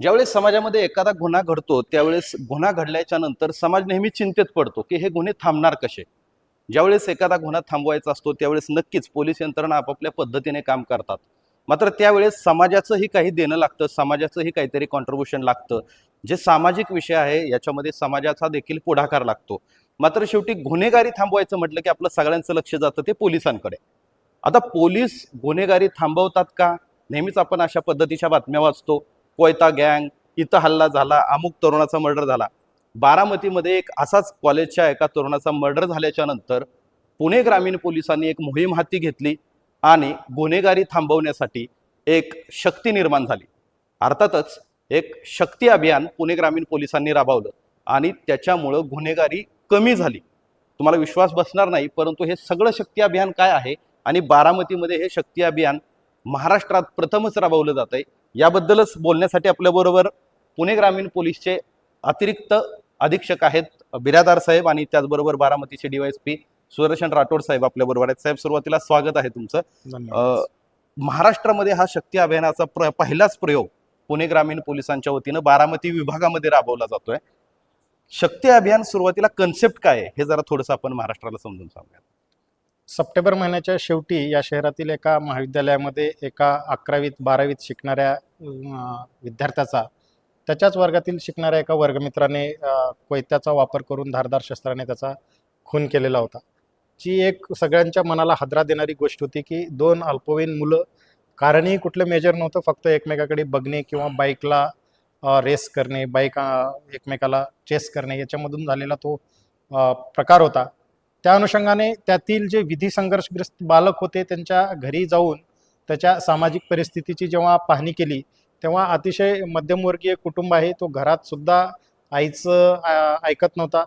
ज्यावेळेस समाजामध्ये एखादा गुन्हा घडतो त्यावेळेस गुन्हा घडल्याच्या नंतर समाज नेहमी चिंतेत पडतो की हे गुन्हे थांबणार कसे? ज्यावेळेस एखादा गुन्हा थांबवायचा असतो त्यावेळेस नक्कीच पोलीस यंत्रणा आपापल्या पद्धतीने काम करतात. मात्र त्यावेळेस समाजाचंही काही देणं लागतं समाजाचंही काहीतरी कॉन्ट्रीब्युशन लागतं. जे सामाजिक विषय आहे याच्यामध्ये समाजाचा देखील पुढाकार लागतो. मात्र शेवटी गुन्हेगारी थांबवायचं म्हटलं की आपलं सगळ्यांचं लक्ष जातं ते पोलिसांकडे. आता पोलीस गुन्हेगारी थांबवतात का? नेहमीच आपण अशा पद्धतीच्या बातम्या वाचतो. कोयता गँग इथं हल्ला झाला अमुक तरुणाचा मर्डर झाला. बारामतीमध्ये एक असाच कॉलेजच्या एका तरुणाचा मर्डर झाल्याच्यानंतर पुणे ग्रामीण पोलिसांनी एक मोहीम हाती घेतली आणि गुन्हेगारी थांबवण्यासाठी एक शक्ती निर्माण झाली. अर्थातच एक शक्ती अभियान पुणे ग्रामीण पोलिसांनी राबवलं आणि त्याच्यामुळं गुन्हेगारी कमी झाली. तुम्हाला विश्वास बसणार नाही परंतु हे सगळं शक्ती अभियान काय आहे आणि बारामतीमध्ये हे शक्ती अभियान महाराष्ट्रात प्रथमच राबवलं जात आहे याबद्दलच बोलण्यासाठी आपल्याबरोबर पुणे ग्रामीण पोलीसचे अतिरिक्त अधीक्षक आहेत बिरादार साहेब आणि त्याचबरोबर बारामतीचे डीवायएसपी सुदर्शन राठोड साहेब आपल्याबरोबर आहेत. साहेब सुरुवातीला स्वागत आहे तुमचं. महाराष्ट्रामध्ये हा शक्ती अभियानाचा प्र पहिलाच प्रयोग पुणे ग्रामीण पोलिसांच्या वतीनं बारामती विभागामध्ये राबवला जातोय. शक्ती अभियान सुरुवातीला कन्सेप्ट काय आहे? हे जरा थोडंसं आपण महाराष्ट्राला समजून सांगूया सप्टेंबर महिन्याच्या शेवटी या शहरातील एका महाविद्यालयामध्ये एका अकरावीत बारावीत शिकणाऱ्या विद्यार्थ्याचा त्याच्याच वर्गातील शिकणाऱ्या एका वर्गमित्राने कोयत्याचा वापर करून धारदार शस्त्राने त्याचा खून केलेला होता. जी एक सगळ्यांच्या मनाला हादरा देणारी गोष्ट होती की दोन अल्पवयीन मुलं कारणही कुठलं मेजर नव्हतं फक्त एकमेकाकडे बघणे किंवा बाईकला रेस करणे बाईक एकमेकाला चेस करणे याच्यामधून झालेला तो प्रकार होता. त्या अनुषंगाने त्यातील जे विधी संघर्षग्रस्त बालक होते त्यांच्या घरी जाऊन त्याच्या सामाजिक परिस्थितीची जेव्हा पाहणी केली तेव्हा अतिशय मध्यमवर्गीय कुटुंब आहे. तो घरात सुद्धा आईचं ऐकत नव्हता.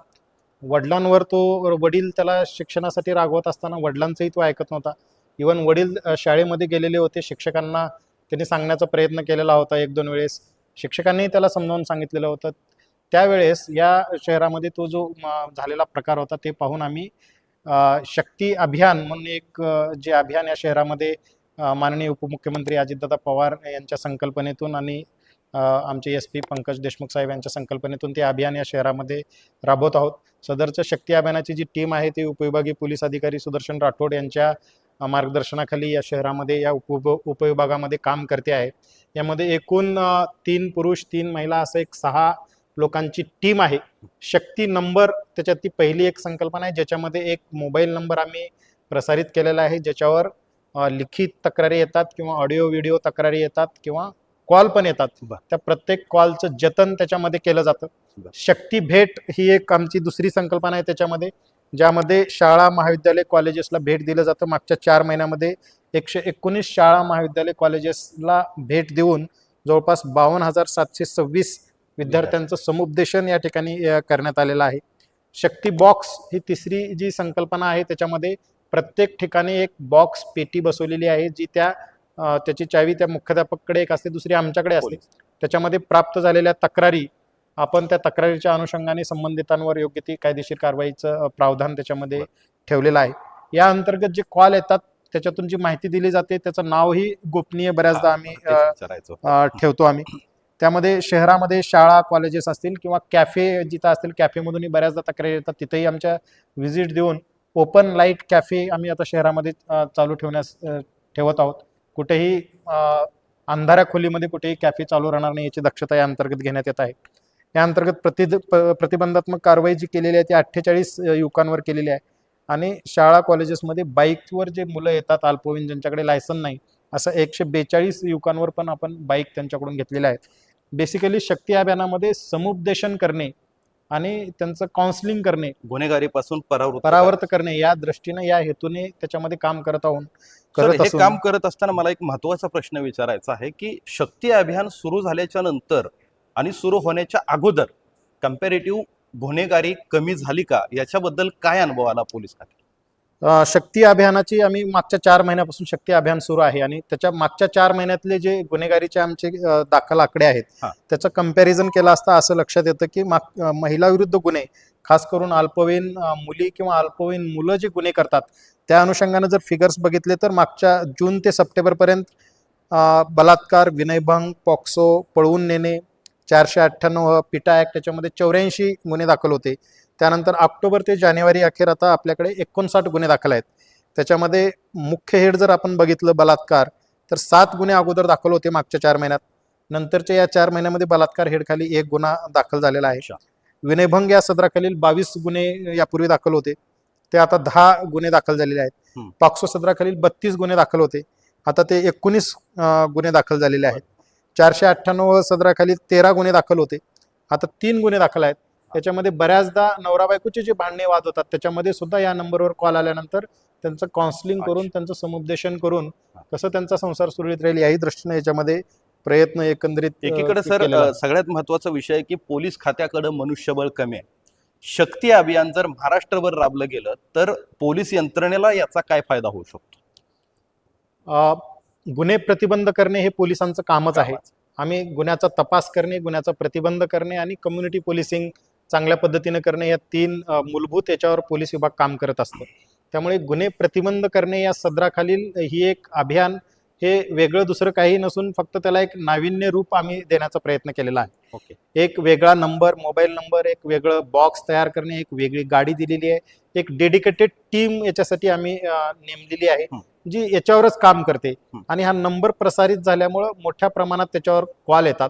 वडिलांवर तो वडील त्याला शिक्षणासाठी रागवत असताना वडिलांचंही तो ऐकत नव्हता. इवन वडील शाळेमध्ये गेलेले होते. शिक्षकांना त्यांनी सांगण्याचा प्रयत्न केलेला होता एक दोन वेळेस. शिक्षकांनी त्याला समजावून सांगितलेलं होतं. त्यावेळेस या शहरामध्ये तो जो म, झालेला प्रकार होता ते पाहून आम्ही शक्ती अभियान म्हणून एक जे अभियान या शहरामध्ये माननीय उपमुख्यमंत्री अजितदादा पवार यांच्या संकल्पनेतून आणि आमचे एस पी पंकज देशमुख साहेब यांच्या संकल्पनेतून ते अभियान या शहरामध्ये राबवत आहोत. सदरच्या शक्ती अभियानाची जी टीम आहे ती उपविभागीय पोलीस अधिकारी सुदर्शन राठोड यांच्या मार्गदर्शनाखाली या शहरामध्ये या उप उपविभागामध्ये काम करते आहे. यामध्ये एकूण तीन पुरुष तीन महिला असं एक सहा लोकांची टीम आहे शक्ती नंबर त्याच्यात ती पहिली एक संकल्पना आहे ज्याच्यामध्ये एक मोबाईल नंबर आम्ही प्रसारित केलेला आहे ज्याच्यावर लिखित तक्रारी येतात किंवा ऑडिओ व्हिडिओ तक्रारी येतात किंवा कॉल पण येतात. त्या प्रत्येक कॉलचं जतन त्याच्यामध्ये केलं जातं. शक्ती भेट ही एक आमची दुसरी संकल्पना आहे त्याच्यामध्ये ज्यामध्ये शाळा महाविद्यालय कॉलेजेसला भेट दिलं जातं मागच्या चार महिन्यामध्ये एकशे एकोणीस शाळा महाविद्यालय कॉलेजेसला भेट देऊन जवळपास बावन्न हजार सातशे सव्वीस विद्यार्थ्यांचं समुपदेशन या ठिकाणी करण्यात आलेलं आहे. शक्ती बॉक्स ही तिसरी जी संकल्पना आहे त्याच्यामध्ये प्रत्येक ठिकाणी एक बॉक्स पेटी बसवलेली आहे जी त्या त्याची चावी त्या मुख्याध्यापककडे एक असते दुसरी आमच्याकडे असते. त्याच्यामध्ये प्राप्त झालेल्या तक्रारी आपण त्या तक्रारीच्या अनुषंगाने संबंधितांवर योग्य ती कायदेशीर कारवाईचं प्रावधान त्याच्यामध्ये ठेवलेलं आहे. या अंतर्गत जे कॉल येतात त्याच्यातून जी माहिती दिली जाते त्याचं नावही गोपनीय बऱ्याचदा आम्ही ठेवतो आम्ही. त्यामध्ये शहरामध्ये शाळा कॉलेजेस असतील किंवा कॅफे जिथं असतील कॅफेमधूनही बऱ्याचदा तक्रारी येतात. तिथेही आमच्या व्हिजिट देऊन ओपन लाइट कॅफे आम्ही आता शहरामध्ये चालू ठेवण्यास ठेवत आहोत. कुठेही अंधाऱ्या खोलीमध्ये कुठेही कॅफे चालू राहणार नाही याची दक्षता या अंतर्गत घेण्यात येत आहे. या अंतर्गत प्रति प्रतिबंधात्मक कारवाई जी केलेली आहे ती अठ्ठेचाळीस युवकांवर केलेली आहे. आणि शाळा कॉलेजेसमध्ये बाईकवर जे मुलं येतात अल्पवयीन ज्यांच्याकडे लायसन नाही असं एकशे बेचाळीस युवकांवर पण आपण बाईक त्यांच्याकडून घेतलेल्या आहेत बेसिकली शक्ती अभियानामध्ये समुपदेशन करणे आणि त्यांचं काउन्सिलिंग करणे गुन्हेगारीपासून परावृत्त परावर्त करणे या दृष्टीने या हेतूने त्याच्यामध्ये काम करत आहोत करत हे असून. काम करत असताना मला एक महत्त्वाचा प्रश्न विचारायचा आहे की शक्ती अभियान सुरू झाल्याच्यानंतर आणि सुरू होण्याच्या अगोदर कम्पॅरेटिव्ह गुन्हेगारी कमी झाली का? याच्याबद्दल काय अनुभव आला पोलीस खात्यात? अ, शक्ती अभियानाची आम्ही मागच्या चार महिन्यापासून शक्ती अभियान सुरू आहे आणि त्याच्या मागच्या चार महिन्यातले जे गुन्हेगारीचे आमचे दाखल आकडे आहेत हा. त्याचं कंपॅरिझन केलं असता असं लक्षात येतं की माग महिला विरुद्ध गुन्हे खास करून अल्पवयीन मुली किंवा अल्पवयीन मुलं जे गुन्हे करतात त्या अनुषंगानं जर फिगर्स बघितले तर मागच्या जून ते सप्टेंबरपर्यंत बलात्कार विनयभंग पॉक्सो पळवून नेणे चारशे अठ्ठ्याण्णव पिटा ॲक्ट त्याच्यामध्ये चौऱ्याऐंशी गुन्हे दाखल होते त्यानंतर ऑक्टोबर ते जानेवारी अखेर आता आपल्याकडे एकोणसाठ गुन्हे दाखल आहेत. त्याच्यामध्ये मुख्य हेड जर आपण बघितलं बलात्कार तर सात गुन्हे अगोदर दाखल होते मागच्या चार महिन्यात. नंतरच्या या चार महिन्यामध्ये बलात्कार हेडखाली एक गुन्हा दाखल झालेला आहे. विनयभंग या सदराखालील बावीस गुन्हे यापूर्वी दाखल होते. ते आता दहा गुन्हे दाखल झालेले आहेत. पॉक्सो सदराखालील बत्तीस गुन्हे दाखल होते. आता ते एकोणीस गुन्हे दाखल झालेले आहेत. चारशे अठ्ठ्याण्णव सदराखाली तेरा गुन्हे दाखल होते. आता तीन गुन्हे दाखल आहेत. त्याच्यामध्ये बऱ्याचदा नवरा बायकोचे जे भांडणे वाद होतात त्याच्यामध्ये सुद्धा या नंबरवर कॉल आल्यानंतर त्यांचं काउन्सिलिंग करून त्यांचं समुपदेशन करून कसं त्यांचा संसार सुरळीत राहील याही दृष्टीने याच्यामध्ये प्रयत्न एकंदरीत एकीकडे सर सगळ्यात महत्त्वाचा विषय की पोलीस खात्याकडे मनुष्यबळ कमी आहे. शक्ती अभियान जर महाराष्ट्रभर राबलं गेलं तर पोलीस यंत्रणेला याचा काय फायदा होऊ शकतो? गुन्हे प्रतिबंध करणे हे पोलिसांचं कामच आहे. आम्ही गुन्ह्याचा तपास करणे गुन्ह्याचा प्रतिबंध करणे आणि कम्युनिटी पोलिसिंग चांगल्या पद्धतीने करणे या तीन मूलभूत याच्यावर पोलीस विभाग काम करत असतं. त्यामुळे गुन्हे प्रतिबंध करणे या सदराखालील ही एक अभियान हे वेगळं दुसरं काही नसून फक्त त्याला एक नाविन्य रूप आम्ही देण्याचा प्रयत्न केलेला आहे. ओके. एक वेगळा नंबर मोबाईल नंबर एक वेगळं बॉक्स तयार करणे एक वेगळी गाडी दिलेली आहे एक डेडिकेटेड टीम याच्यासाठी आम्ही नेमलेली आहे. जी याच्यावरच काम करते. आणि हा नंबर प्रसारित झाल्यामुळं मोठ्या प्रमाणात त्याच्यावर कॉल येतात.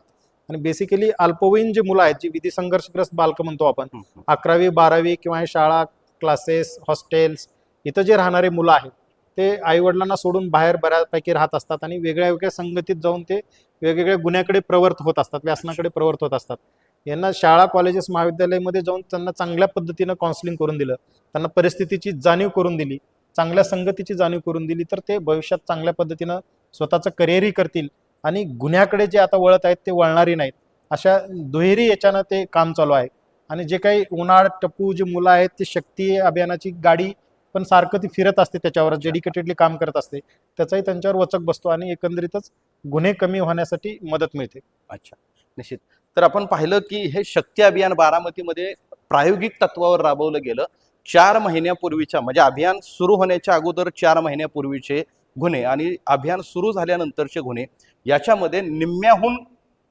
आणि बेसिकली अल्पवयीन जी मुलं आहेत जी विधी संघर्षग्रस्त बालकं म्हणतो आपण. अकरावी बारावी किंवा शाळा क्लासेस हॉस्टेल्स इथं जे राहणारे मुलं आहेत ते आईवडिलांना सोडून बाहेर बऱ्यापैकी राहत असतात आणि वेगळ्या वेगळ्या संगतीत जाऊन ते वेगवेगळ्या गुन्ह्याकडे प्रवर्त होत असतात व्यसनाकडे प्रवर्त होत असतात यांना शाळा कॉलेजेस महाविद्यालयामध्ये जाऊन त्यांना चांगल्या पद्धतीनं काउन्सिलिंग करून दिलं त्यांना परिस्थितीची जाणीव करून दिली चांगल्या संगतीची जाणीव करून दिली तर ते भविष्यात चांगल्या पद्धतीनं स्वतःचं करिअरही करतील आणि गुन्ह्याकडे जे आता वळत आहेत ते वळणारी नाहीत. अशा दुहेरी याच्यानं ते काम चालू आहे. आणि जे काही उन्हाळ टप्पू जे मुलं आहेत ती शक्ती अभियानाची गाडी पण सारखं ती फिरत असते त्याच्यावर डेडिकेटेडली काम करत असते. त्याचाही त्यांच्यावर वचक बसतो आणि एकंदरीतच गुन्हे कमी होण्यासाठी मदत मिळते. अच्छा. निश्चित. तर आपण पाहिलं की हे शक्ती अभियान बारामतीमध्ये प्रायोगिक तत्वावर राबवलं गेलं. चार महिन्यापूर्वीच्या म्हणजे अभियान सुरू होण्याच्या अगोदर चार महिन्यापूर्वीचे गुन्हे आणि अभियान सुरू झाल्यानंतरचे गुन्हे. याच्यामध्ये निम्म्याहून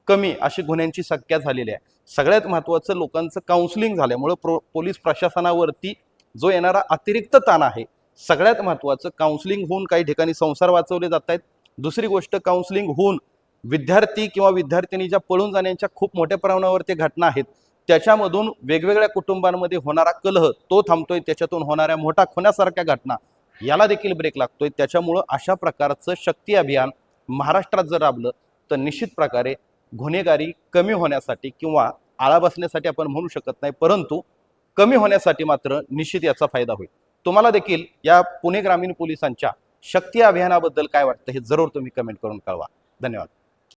कमी अशी गुन्ह्यांची संख्या झालेली आहे. सगळ्यात महत्त्वाचं लोकांचं काउन्सिलिंग झाल्यामुळं प्रो पोलीस प्रशासनावरती जो येणारा अतिरिक्त ताण आहे सगळ्यात महत्त्वाचं काउन्सिलिंग होऊन काही ठिकाणी संसार वाचवले जात आहेत. दुसरी गोष्ट काउन्सिलिंग होऊन विद्यार्थी किंवा विद्यार्थिनीच्या पळून जाण्याच्या खूप मोठ्या प्रमाणावर ते घटना आहेत त्याच्यामधून वेगवेगळ्या कुटुंबांमध्ये होणारा कलह तो थांबतोय त्याच्यातून होणाऱ्या मोठा खुण्यासारख्या घटना याला देखील ब्रेक लागतोय. त्याच्यामुळं अशा प्रकारचं शक्ती अभियान महाराष्ट्रात जर राबलं तर निश्चित प्रकारे गुन्हेगारी कमी होण्यासाठी किंवा आळा बसण्यासाठी आपण म्हणू शकत नाही परंतु कमी होण्यासाठी मात्र निश्चित याचा फायदा होईल. तुम्हाला देखील या पुणे ग्रामीण पोलिसांच्या शक्ती अभियानाबद्दल काय वाटतं हे जरूर तुम्ही कमेंट करून कळवा. धन्यवाद.